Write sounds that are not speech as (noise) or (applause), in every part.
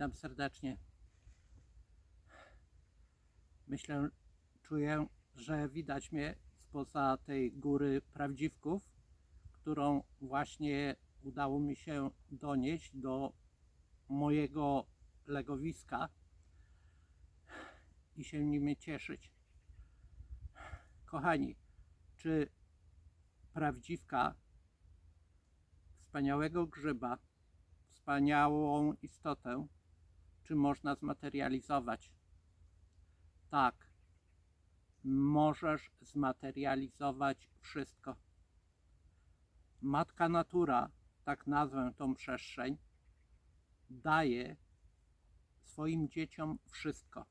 Witam serdecznie. Myślę, czuję, że widać mnie spoza tej góry prawdziwków, którą właśnie udało mi się donieść do mojego legowiska i się nimi cieszyć. Kochani, czy prawdziwka wspaniałego grzyba, wspaniałą istotę, czy można zmaterializować? Tak, możesz zmaterializować wszystko. Matka Natura, tak nazwę tą przestrzeń, daje swoim dzieciom wszystko.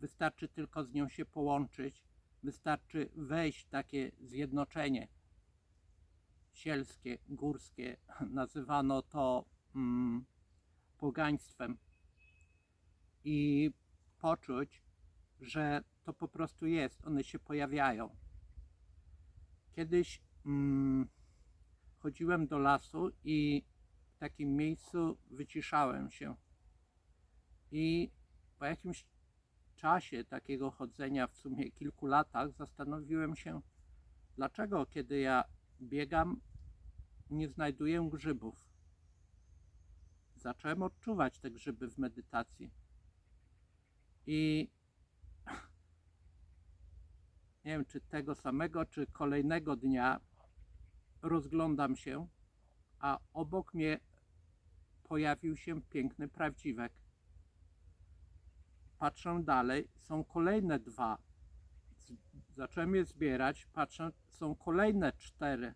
Wystarczy tylko z nią się połączyć, wystarczy wejść w takie zjednoczenie sielskie, górskie. Nazywano to mm, pogaństwem. I poczuć, że to po prostu jest, one się pojawiają. Kiedyś mm, chodziłem do lasu i w takim miejscu wyciszałem się. I po jakimś czasie takiego chodzenia, w sumie kilku latach, zastanowiłem się, dlaczego kiedy ja biegam, nie znajduję grzybów. Zacząłem odczuwać te grzyby w medytacji. I (laughs) nie wiem, czy tego samego, czy kolejnego dnia rozglądam się, a obok mnie pojawił się piękny prawdziwek. Patrzę dalej, są kolejne dwa. Zacząłem je zbierać, patrzę, są kolejne cztery.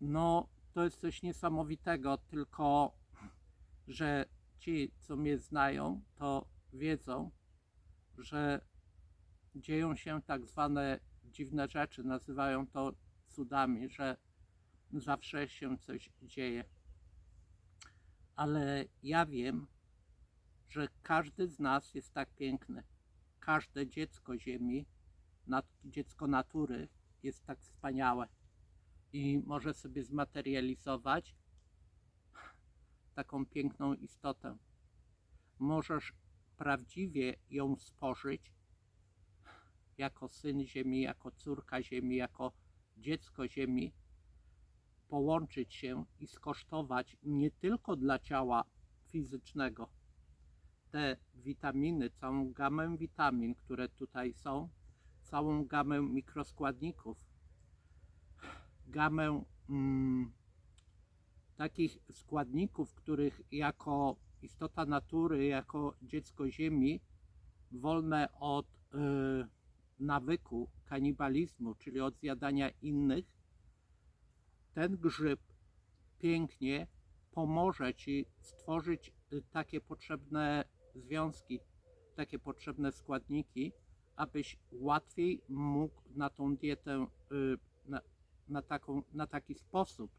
No, to jest coś niesamowitego, tylko że ci, co mnie znają, to wiedzą, że dzieją się tak zwane dziwne rzeczy, nazywają to cudami, że zawsze się coś dzieje. Ale ja wiem, że każdy z nas jest tak piękny. Każde dziecko Ziemi, dziecko natury jest tak wspaniałe i może sobie zmaterializować taką piękną istotę. Możesz prawdziwie ją spożyć jako syn Ziemi, jako córka Ziemi, jako dziecko Ziemi, połączyć się i skosztować nie tylko dla ciała fizycznego te witaminy, całą gamę witamin, które tutaj są, całą gamę mikroskładników, gamę mm, takich składników, których jako istota natury, jako dziecko Ziemi, wolne od y, nawyku kanibalizmu, czyli od zjadania innych, ten grzyb pięknie pomoże Ci stworzyć y, takie potrzebne związki, takie potrzebne składniki, abyś łatwiej mógł na tą dietę, y, na, na, taką, na taki sposób,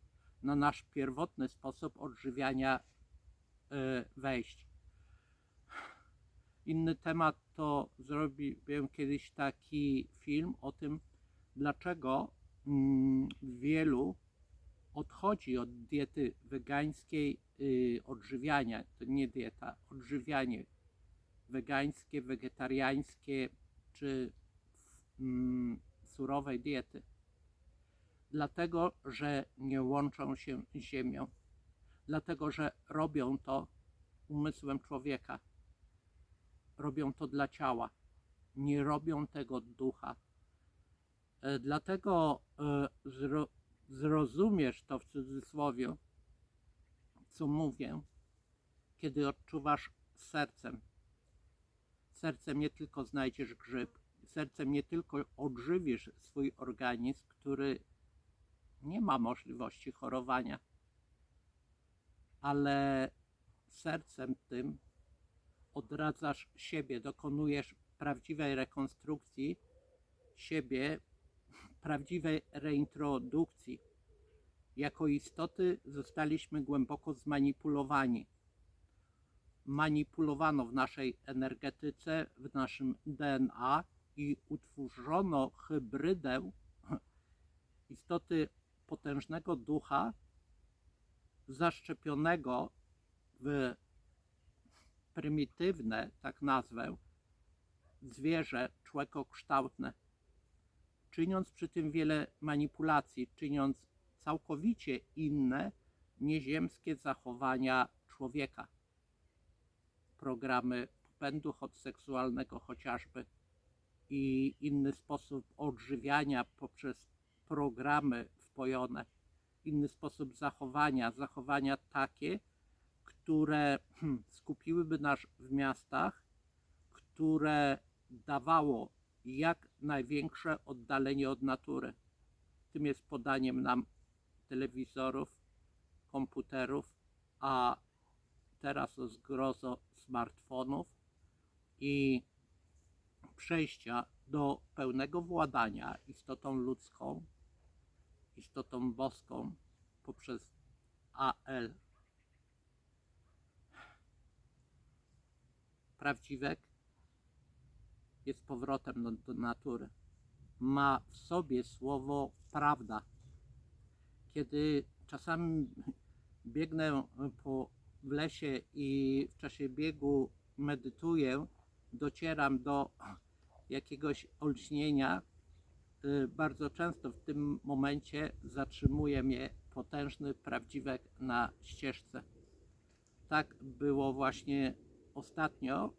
na nasz pierwotny sposób odżywiania y, wejść. Inny temat to zrobiłem kiedyś taki film o tym, dlaczego mm, wielu odchodzi od diety wegańskiej, y, odżywiania, to nie dieta, odżywianie wegańskie, wegetariańskie czy mm, surowej diety. Dlatego, że nie łączą się z ziemią. Dlatego, że robią to umysłem człowieka. Robią to dla ciała. Nie robią tego ducha. E, Dlatego e, zro, zrozumiesz to w cudzysłowie, co mówię, kiedy odczuwasz sercem. Sercem nie tylko znajdziesz grzyb, sercem nie tylko odżywisz swój organizm, który nie ma możliwości chorowania, ale sercem tym odradzasz siebie, dokonujesz prawdziwej rekonstrukcji siebie prawdziwej reintrodukcji. Jako istoty zostaliśmy głęboko zmanipulowani. Manipulowano w naszej energetyce, w naszym DNA i utworzono hybrydę istoty potężnego ducha zaszczepionego w prymitywne, tak nazwę, zwierzę człekokształtne, czyniąc przy tym wiele manipulacji, czyniąc całkowicie inne, nieziemskie zachowania człowieka. Programy popędu seksualnego chociażby i inny sposób odżywiania poprzez programy wpojone, inny sposób zachowania, zachowania takie, które hmm, skupiłyby nas w miastach, które dawało jak największe oddalenie od natury. Tym jest podaniem nam telewizorów, komputerów, a teraz o zgrozo smartfonów i przejścia do pełnego władania istotą ludzką, istotą boską poprzez AL. Prawdziwek jest powrotem do, do natury. Ma w sobie słowo prawda. Kiedy czasami biegnę po w lesie i w czasie biegu medytuję, docieram do jakiegoś olśnienia, bardzo często w tym momencie zatrzymuje mnie potężny prawdziwek na ścieżce. Tak było właśnie ostatnio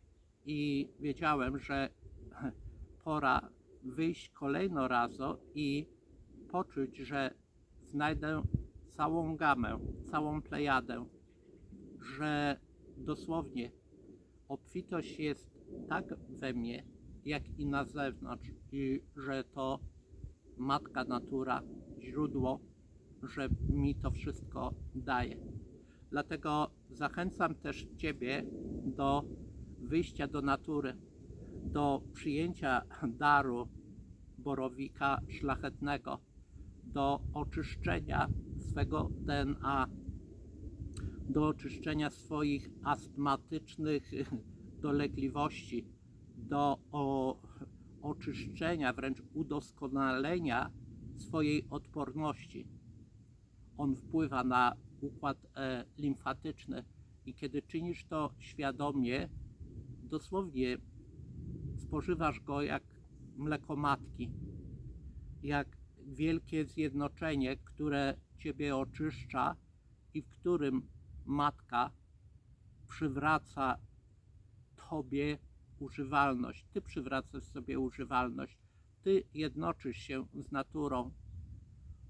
i wiedziałem, że (laughs) pora wyjść kolejno razo i poczuć, że znajdę całą gamę, całą plejadę, że dosłownie obfitość jest tak we mnie, jak i na zewnątrz i że to matka natura, źródło, że mi to wszystko daje. Dlatego zachęcam też Ciebie do wyjścia do natury, do przyjęcia daru borowika szlachetnego, do oczyszczenia swego DNA, do oczyszczenia swoich astmatycznych dolegliwości, do o, oczyszczenia, wręcz udoskonalenia swojej odporności. On wpływa na układ e, limfatyczny i kiedy czynisz to świadomie, dosłownie spożywasz go jak mleko matki, jak wielkie zjednoczenie, które ciebie oczyszcza i w którym matka przywraca tobie używalność. Ty przywracasz sobie używalność. Ty jednoczysz się z naturą.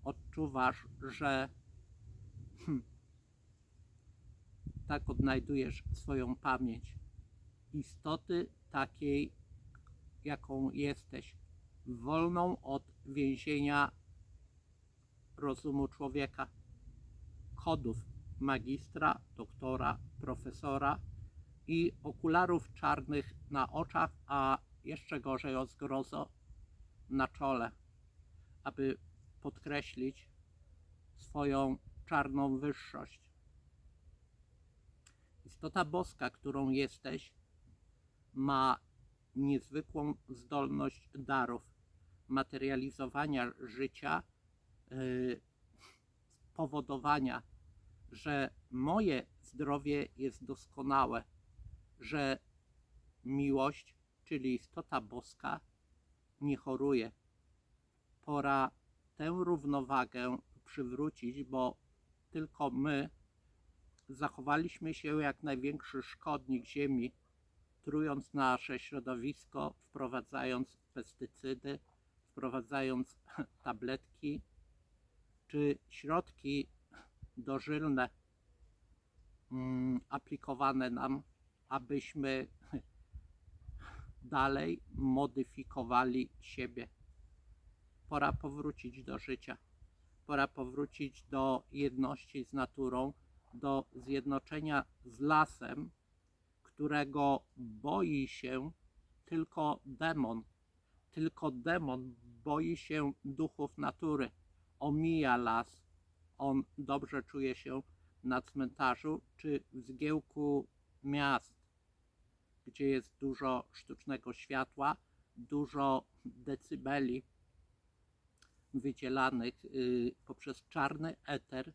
Odczuwasz, że hmm, tak odnajdujesz swoją pamięć. Istoty takiej, jaką jesteś, wolną od więzienia rozumu człowieka, kodów magistra, doktora, profesora i okularów czarnych na oczach, a jeszcze gorzej o zgrozo na czole, aby podkreślić swoją czarną wyższość. Istota boska, którą jesteś, ma niezwykłą zdolność darów, materializowania życia, yy, spowodowania, że moje zdrowie jest doskonałe, że miłość, czyli istota boska, nie choruje. Pora tę równowagę przywrócić, bo tylko my zachowaliśmy się jak największy szkodnik Ziemi, trując nasze środowisko, wprowadzając pestycydy, wprowadzając (laughs) tabletki czy środki dożylne mm, aplikowane nam, abyśmy dalej modyfikowali siebie. Pora powrócić do życia. Pora powrócić do jedności z naturą, do zjednoczenia z lasem, którego boi się tylko demon. Tylko demon boi się duchów natury. Omija las. On dobrze czuje się na cmentarzu czy w zgiełku miast, gdzie jest dużo sztucznego światła, dużo decybeli wydzielanych y, poprzez czarny eter y,